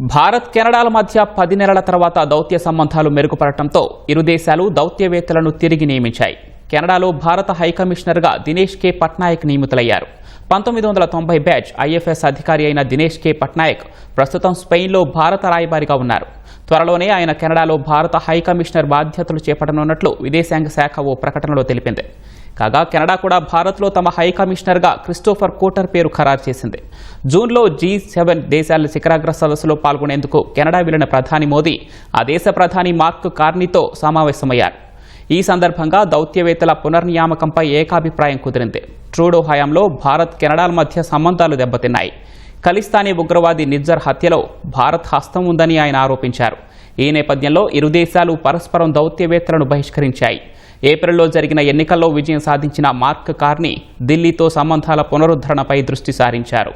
భారత్ కెనడాల మధ్య పది నెలల తర్వాత దౌత్య సంబంధాలు మెరుగుపడటంతో ఇరు దేశాలు దౌత్యవేత్తలను తిరిగి నియమించాయి. కెనడాలో భారత హైకమిషనర్గా దినేష్ కె. పట్నాయక్ నియమితులయ్యారు. పంతొమ్మిది వందల తొంభై బ్యాచ్ ఐఎఫ్ఎస్ అధికారి అయిన దినేష్ కె. పట్నాయక్ ప్రస్తుతం స్పెయిన్లో భారత రాయబారిగా ఉన్నారు. త్వరలోనే ఆయన కెనడాలో భారత హైకమిషనర్ బాధ్యతలు చేపట్టనున్నట్లు విదేశాంగ శాఖ ఓ ప్రకటనలో తెలిపింది. కాగా కెనడా కూడా భారత్లో తమ హై కమిషనర్గా క్రిస్టోఫర్ కోటర్ పేరు ఖరారు చేసింది. జూన్లో జీ సెవెన్ దేశాల శిఖరాగ్ర సదస్సులో పాల్గొనేందుకు కెనడా వెళ్ళిన ప్రధాని మోదీ ఆ దేశ ప్రధాని మార్క్ కార్నీతో సమావేశమయ్యారు. ఈ సందర్భంగా దౌత్యవేత్తల పునర్నియామకంపై ఏకాభిప్రాయం కుదిరింది. ట్రూడో హయాంలో భారత్ కెనడాల మధ్య సంబంధాలు దెబ్బతిన్నాయి. ఖలిస్తానీ ఉగ్రవాది నిజ్జర్ హత్యలో భారత్ హస్తం ఉందని ఆయన ఆరోపించారు. ఈ నేపథ్యంలో ఇరు దేశాలు పరస్పరం దౌత్యవేత్తలను బహిష్కరించాయి. ఏప్రిల్లో జరిగిన ఎన్నికల్లో విజయం సాధించిన మార్క్ కార్ని ఢిల్లీతో సంబంధాల పునరుద్ధరణపై దృష్టి సారించారు.